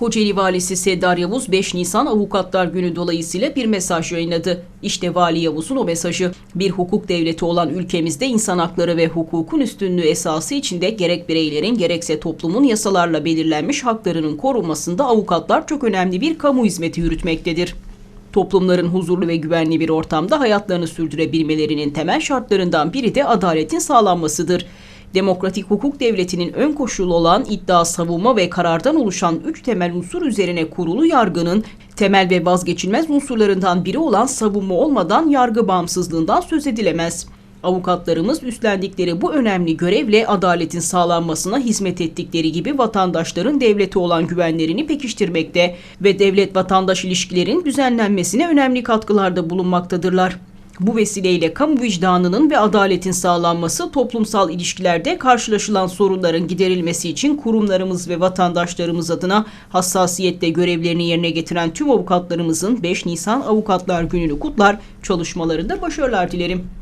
Kocaeli Valisi Seddar Yavuz 5 Nisan Avukatlar Günü dolayısıyla bir mesaj yayınladı. İşte Vali Yavuz'un o mesajı. Bir hukuk devleti olan ülkemizde insan hakları ve hukukun üstünlüğü esası içinde gerek bireylerin gerekse toplumun yasalarla belirlenmiş haklarının korunmasında avukatlar çok önemli bir kamu hizmeti yürütmektedir. Toplumların huzurlu ve güvenli bir ortamda hayatlarını sürdürebilmelerinin temel şartlarından biri de adaletin sağlanmasıdır. Demokratik hukuk devletinin ön koşulu olan iddia, savunma ve karardan oluşan üç temel unsur üzerine kurulu yargının temel ve vazgeçilmez unsurlarından biri olan savunma olmadan yargı bağımsızlığından söz edilemez. Avukatlarımız üstlendikleri bu önemli görevle adaletin sağlanmasına hizmet ettikleri gibi vatandaşların devlete olan güvenlerini pekiştirmekte ve devlet-vatandaş ilişkilerin düzenlenmesine önemli katkılarda bulunmaktadırlar. Bu vesileyle kamu vicdanının ve adaletin sağlanması toplumsal ilişkilerde karşılaşılan sorunların giderilmesi için kurumlarımız ve vatandaşlarımız adına hassasiyetle görevlerini yerine getiren tüm avukatlarımızın 5 Nisan Avukatlar Günü'nü kutlar, çalışmalarında başarılar dilerim.